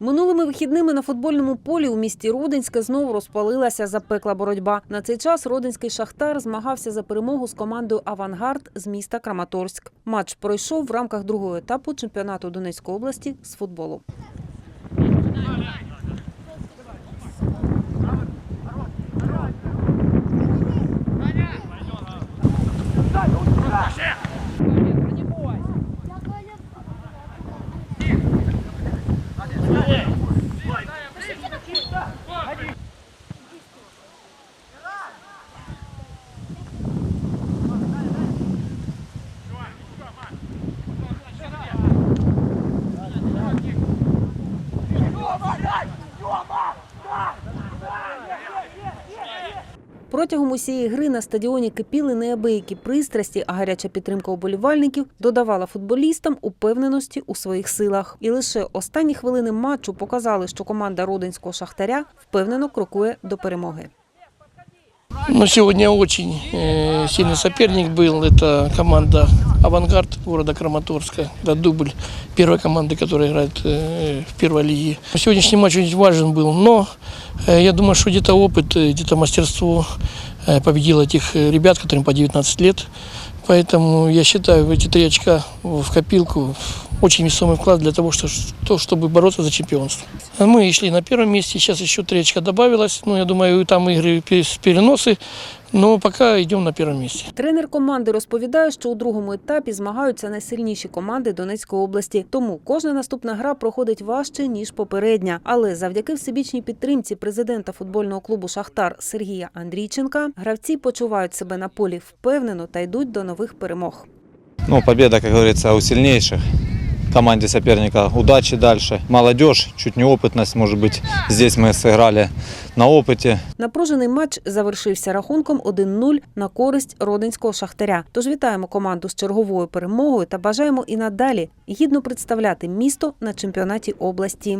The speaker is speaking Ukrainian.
Минулими вихідними на футбольному полі у місті Рудинське знову розпалилася запекла боротьба. На цей час Родинський шахтар змагався за перемогу з командою Авангард з міста Краматорськ. Матч пройшов в рамках другого етапу чемпіонату Донецької області з футболу. Протягом усієї гри на стадіоні кипіли неабиякі пристрасті, а гаряча підтримка уболівальників додавала футболістам упевненості у своїх силах. І лише останні хвилини матчу показали, що команда родинського шахтаря впевнено крокує до перемоги. Ну, сегодня очень э, сильный соперник был. Это команда «Авангард» города Краматорска. Это дубль первой команды, которая играет э, в первой лиге. Сегодняшний матч очень важен был, но э, я думаю, что где-то опыт, э, где-то мастерство э, победило этих э, ребят, которым по 19 лет. Поэтому я считаю, эти три очка в копилку очень весомый вклад для того, что, то, чтобы бороться за чемпионство. Мы шли на первом месте, сейчас еще три очка добавилось. Ну, я думаю, там игры пе- переносы, но пока идем на первом месте. Тренер команди розповідає, що у другому етапі змагаються найсильніші команди Донецької області. Тому кожна наступна гра проходить важче ніж попередня. Але завдяки всебічній підтримці президента футбольного клубу Шахтар Сергія Андрійченка гравці почувають себе на полі впевнено та йдуть до нових перемог. Ну, победа, как говорится, у сильнейших. Команде соперника удачи дальше. Молодежь, чуть неопытность, может быть, здесь мы сыграли на опыте. Напружений матч завершився рахунком 1-0 на користь родинського шахтаря. Тож вітаємо команду з черговою перемогою та бажаємо і надалі гідно представляти місто на чемпіонаті області.